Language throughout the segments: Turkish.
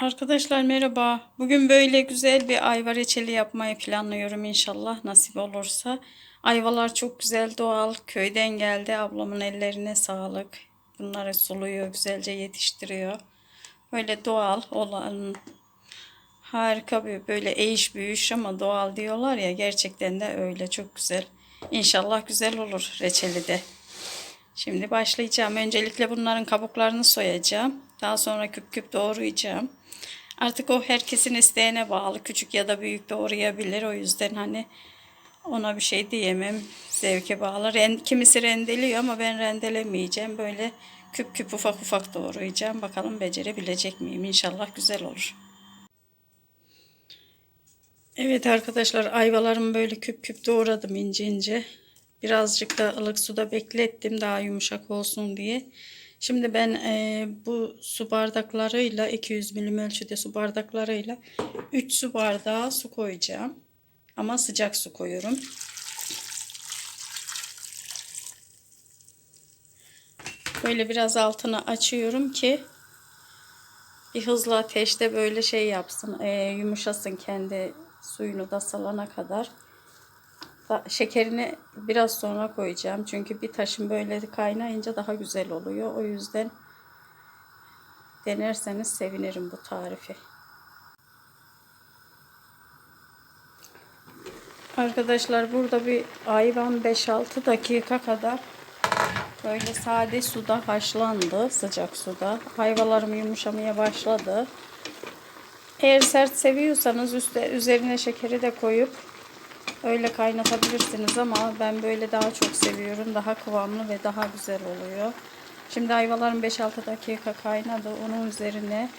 Arkadaşlar merhaba. Bugün böyle güzel bir ayva reçeli yapmayı planlıyorum inşallah nasip olursa. Ayvalar çok güzel doğal köyden geldi. Ablamın ellerine sağlık. Bunları suluyor, güzelce yetiştiriyor. Böyle doğal olan harika bir böyle eğiş büyüş ama doğal diyorlar ya gerçekten de öyle çok güzel. İnşallah güzel olur reçeli de. Şimdi başlayacağım. Öncelikle bunların kabuklarını soyacağım. Daha sonra küp küp doğrayacağım. Artık o herkesin isteğine bağlı. Küçük ya da büyük doğrayabilir. O yüzden hani ona bir şey diyemem. Zevke bağlı. Kimisi rendeliyor ama ben rendelemeyeceğim. Böyle küp küp ufak ufak doğrayacağım. Bakalım becerebilecek miyim? İnşallah güzel olur. Evet arkadaşlar ayvalarımı böyle küp küp doğradım ince ince. Birazcık da ılık suda beklettim daha yumuşak olsun diye. Şimdi ben e, bu su bardaklarıyla 200 milim ölçüde su bardaklarıyla 3 su bardağı su koyacağım. Ama sıcak su koyuyorum. Böyle biraz altını açıyorum ki bir hızlı ateşte böyle şey yapsın, e, yumuşasın kendi suyunu da salana kadar. Şekerini biraz sonra koyacağım. Çünkü bir taşın böyle kaynayınca daha güzel oluyor. O yüzden denerseniz sevinirim bu tarifi. Arkadaşlar burada bir ayvan 5-6 dakika kadar böyle sade suda haşlandı. Sıcak suda. Ayvalarım yumuşamaya başladı. Eğer sert seviyorsanız üstte, üzerine şekeri de koyup öyle kaynatabilirsiniz ama ben böyle daha çok seviyorum. Daha kıvamlı ve daha güzel oluyor. Şimdi ayvalarım 5-6 dakika kaynadı. Onun üzerine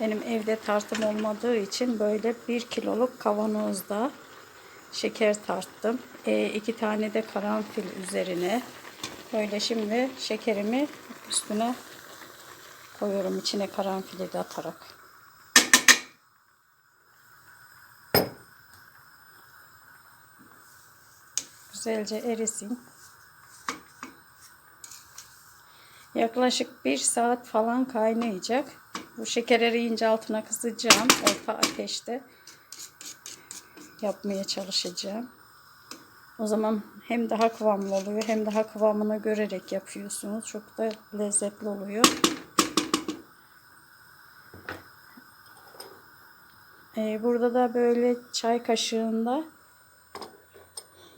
benim evde tartım olmadığı için böyle 1 kiloluk kavanozda şeker tarttım. E, tane de karanfil üzerine. Böyle şimdi şekerimi üstüne koyuyorum içine karanfili de atarak. Güzelce erisin. Yaklaşık bir saat falan kaynayacak. Bu şeker eriyince altına kısacağım. Orta ateşte yapmaya çalışacağım. O zaman hem daha kıvamlı oluyor hem daha kıvamını görerek yapıyorsunuz. Çok da lezzetli oluyor. Ee, burada da böyle çay kaşığında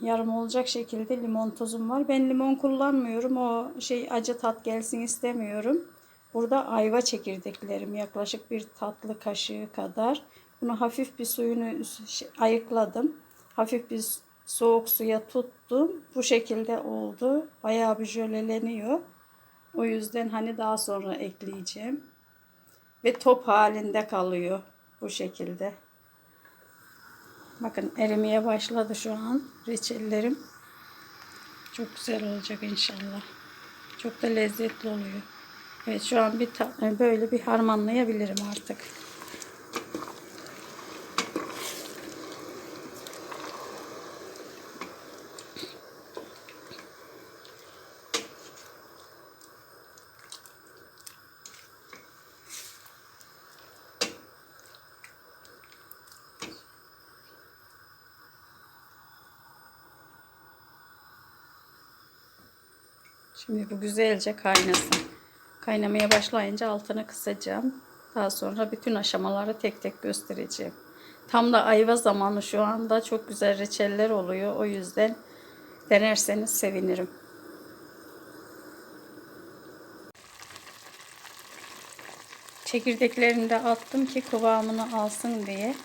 yarım olacak şekilde limon tozum var. Ben limon kullanmıyorum. O şey acı tat gelsin istemiyorum. Burada ayva çekirdeklerim yaklaşık bir tatlı kaşığı kadar. Bunu hafif bir suyunu şey, ayıkladım. Hafif bir soğuk suya tuttum. Bu şekilde oldu. Bayağı bir jöleleniyor. O yüzden hani daha sonra ekleyeceğim. Ve top halinde kalıyor bu şekilde. Bakın erimeye başladı şu an reçellerim. Çok güzel olacak inşallah. Çok da lezzetli oluyor. Evet şu an bir böyle bir harmanlayabilirim artık. Şimdi bu güzelce kaynasın. Kaynamaya başlayınca altını kısacağım. Daha sonra bütün aşamaları tek tek göstereceğim. Tam da ayva zamanı şu anda çok güzel reçeller oluyor. O yüzden denerseniz sevinirim. Çekirdeklerini de attım ki kıvamını alsın diye.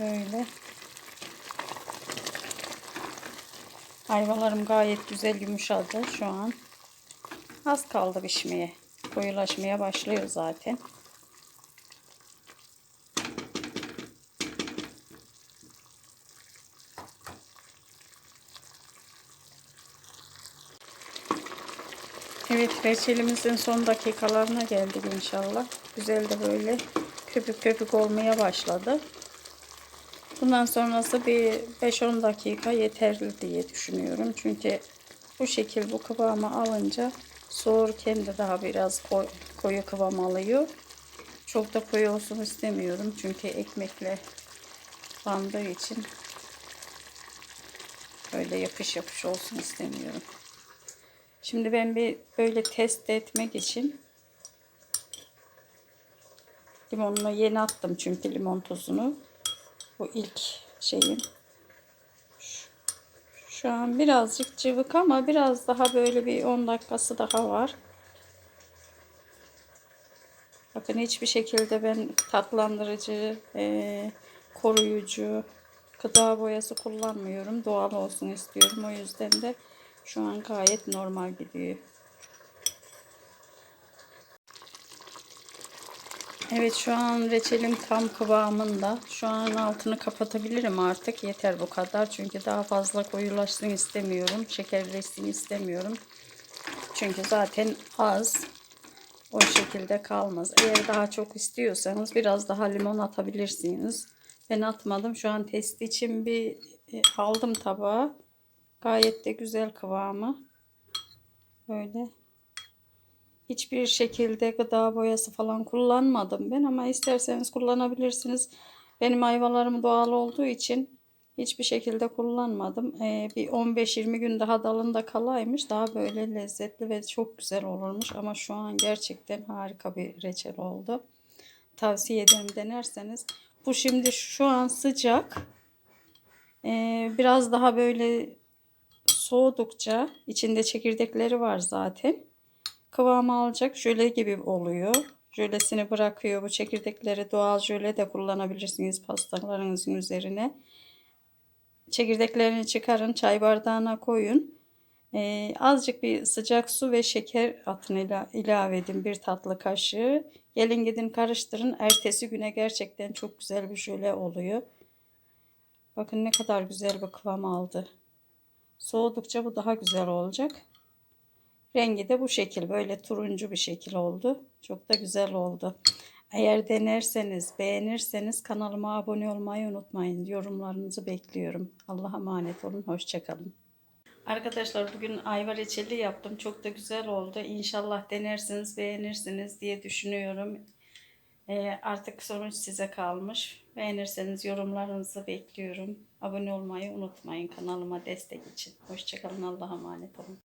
Böyle. Ayvalarım gayet güzel yumuşadı şu an. Az kaldı pişmeye. Koyulaşmaya başlıyor zaten. Evet reçelimizin son dakikalarına geldik inşallah. Güzel de böyle köpük köpük olmaya başladı. Bundan sonrası bir 5-10 dakika yeterli diye düşünüyorum. Çünkü bu şekil bu kıvamı alınca soğurken de daha biraz koyu kıvam alıyor. Çok da koyu olsun istemiyorum. Çünkü ekmekle bandığı için öyle yapış yapış olsun istemiyorum. Şimdi ben bir böyle test etmek için limonunu yeni attım çünkü limon tuzunu. Bu ilk şeyim. Şu, an birazcık cıvık ama biraz daha böyle bir 10 dakikası daha var. Bakın hiçbir şekilde ben tatlandırıcı, e, koruyucu, gıda boyası kullanmıyorum. Doğal olsun istiyorum. O yüzden de şu an gayet normal gidiyor. Evet şu an reçelim tam kıvamında. Şu an altını kapatabilirim artık. Yeter bu kadar. Çünkü daha fazla koyulaşsın istemiyorum. Şekerleşsin istemiyorum. Çünkü zaten az. O şekilde kalmaz. Eğer daha çok istiyorsanız biraz daha limon atabilirsiniz. Ben atmadım. Şu an test için bir e, aldım tabağa. Gayet de güzel kıvamı. Böyle. Hiçbir şekilde gıda boyası falan kullanmadım ben ama isterseniz kullanabilirsiniz. Benim ayvalarım doğal olduğu için hiçbir şekilde kullanmadım. Ee, bir 15-20 gün daha dalında kalaymış. Daha böyle lezzetli ve çok güzel olurmuş. Ama şu an gerçekten harika bir reçel oldu. Tavsiye ederim denerseniz. Bu şimdi şu an sıcak. Ee, biraz daha böyle soğudukça içinde çekirdekleri var zaten. Kıvamı alacak jöle gibi oluyor. Jölesini bırakıyor. Bu çekirdekleri doğal jöle de kullanabilirsiniz pastalarınızın üzerine. Çekirdeklerini çıkarın, çay bardağına koyun. Ee, azıcık bir sıcak su ve şeker atın ila, ilave edin bir tatlı kaşığı. Gelin gidin karıştırın. Ertesi güne gerçekten çok güzel bir jöle oluyor. Bakın ne kadar güzel bir kıvam aldı. Soğudukça bu daha güzel olacak. Rengi de bu şekil böyle turuncu bir şekil oldu. Çok da güzel oldu. Eğer denerseniz, beğenirseniz kanalıma abone olmayı unutmayın. Yorumlarınızı bekliyorum. Allah'a emanet olun. Hoşçakalın. Arkadaşlar bugün ayva reçeli yaptım. Çok da güzel oldu. İnşallah denersiniz, beğenirsiniz diye düşünüyorum. Ee, artık sonuç size kalmış. Beğenirseniz yorumlarınızı bekliyorum. Abone olmayı unutmayın kanalıma destek için. Hoşçakalın. Allah'a emanet olun.